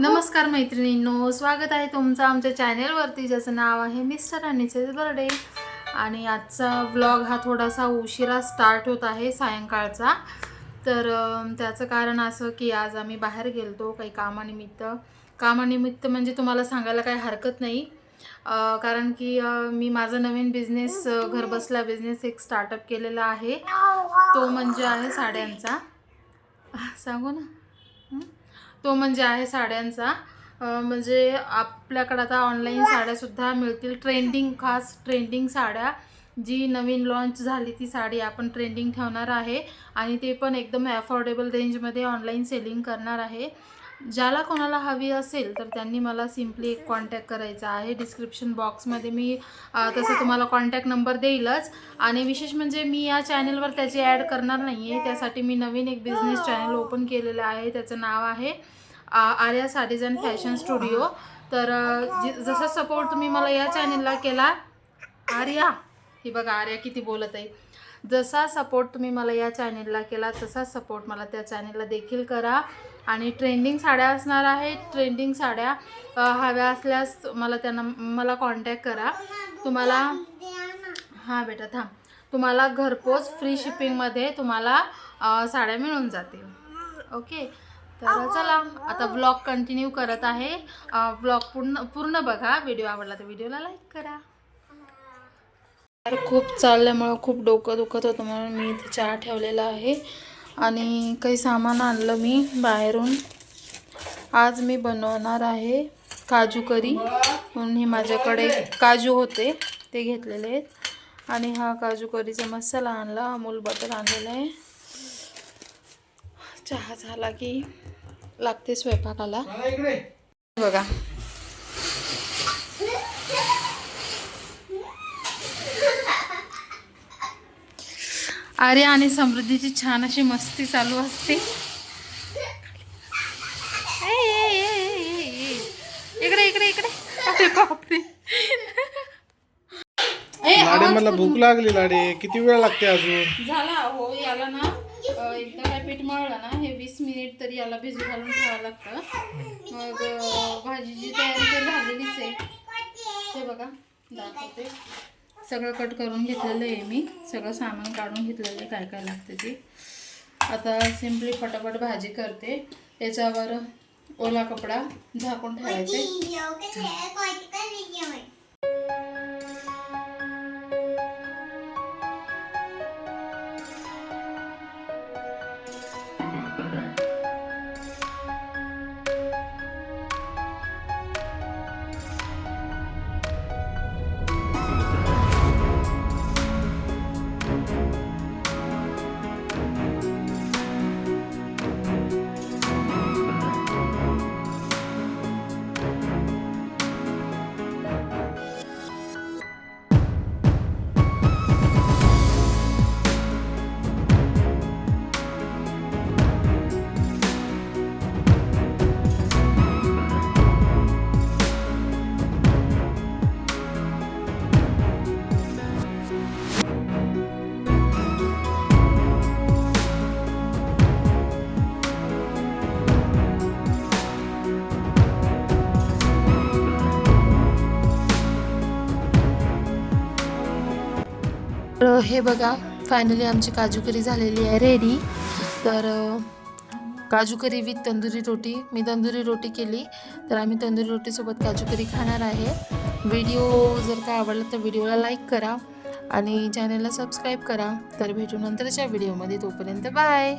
नमस्कार मैत्रिणींनो स्वागत आहे तुमचं आमच्या चॅनेलवरती. ज्याचं नाव आहे मिस्टर आणि मिसेस बर्डे. आणि आजचा व्लॉग हा थोडासा उशिरा स्टार्ट होत आहे सायंकाळचा. तर त्याचं कारण असं की आज आम्ही बाहेर गेलतो काही कामानिमित्त. कामानिमित्त म्हणजे तुम्हाला सांगायला काही हरकत नाही. कारण की मी माझा नवीन बिझनेस घरबसला बिझनेस एक स्टार्टअप केलेला आहे. तो म्हणजे आहे साड्यांचा. सांगू ना? तो म्हणजे आहे साड्यांचा. म्हणजे आपल्याकडे आता ऑनलाईन साड्यासुद्धा मिळतील. ट्रेंडिंग खास ट्रेंडिंग साड्या. जी नवीन लॉन्च झाली ती साडी आपण ट्रेंडिंग ठेवणार आहे. आणि ते पण एकदम अफोर्डेबल रेंजमध्ये ऑनलाईन सेलिंग करणार आहे. ज्याला कोणाला हवी असेल तर त्यांनी मला सिम्पली एक कॉन्टॅक्ट करायचा आहे. डिस्क्रिप्शन बॉक्समध्ये मी तसं तुम्हाला कॉन्टॅक्ट नंबर देईलच. आणि विशेष म्हणजे मी या चॅनलवर त्याची ॲड करणार नाही आहे त्यासाठी मी नवीन एक बिझनेस चॅनल ओपन केलेलं आहे. त्याचं नाव आहे Arya Sarees and fashion studio तर जसा सपोर्ट तुम्ही मला या चॅनलला केला आर्या ही बघा आर्या किती बोलत आहे. जसा सपोर्ट तुम्ही मला या चॅनेलला केला तसा सपोर्ट मला त्या चॅनेलला देखील करा. आणि ट्रेंडिंग साड्या असणार आहेत. ट्रेंडिंग साड्या हव्या असल्यास मला त्यांना मला कॉन्टॅक्ट करा. तुम्हाला हां बेटा थांब. तुम्हाला घरपोच फ्री शिपिंगमध्ये तुम्हाला साड्या मिळून जातील. ओके तर चला आता व्लॉग कंटिन्यू करत आहे. व्लॉग पूर्ण पूर्ण बघा. व्हिडिओ आवडला तर व्हिडिओला लाईक करा. खूप चालल्यामुळं खूप डोकं दुखत होतं म्हणून मी इथे चहा ठेवलेला आहे. आणि काही सामान आणलं मी बाहेरून. आज मी बनवणार आहे काजू करी. म्हणून हे माझ्याकडे काजू होते ते घेतलेले आहेत. आणि हा काजू करीचा मसाला आणला अमूल बटर आणलेला आहे. चहा झाला की लागते स्वयंपाकाला. बघा. आर्य आणि समृद्धीची छान अशी मस्ती चालू असते. इकडे इकडे इकडे. अरे बापरे. ए, लाडे मला भूक लागली लाडे. किती वेळ लागते अजून? झाला हो याला ना एकदा काय पीठ मळलं ना हे वीस मिनिट तरी याला भिजू घालून ठेवावं लागतं मग अ, भाजीची तयारी तर झालेलीच आहे हे बघा दाखवते सगळं कट करून घेतलेलं आहे मी. सगळं सामान काढून घेतलेलं आहे काय काय लागतं ते. आता सिम्पली फटाफट भाजी करते. त्याच्यावर ओला कपडा झाकून ठेवायचे. तर हे बघा फायनली आमची काजू करी झालेली आहे रेडी तर काजू करी विथ तंदुरी रोटी. मी तंदुरी रोटी केली तर आम्ही तंदुरी रोटीसोबत काजू करी खाणार आहे. व्हिडिओ जर का आवडला तर व्हिडिओला लाईक करा आणि चॅनलला सबस्क्राईब करा. तर भेटू नंतरच्या व्हिडिओमध्ये तोपर्यंत बाय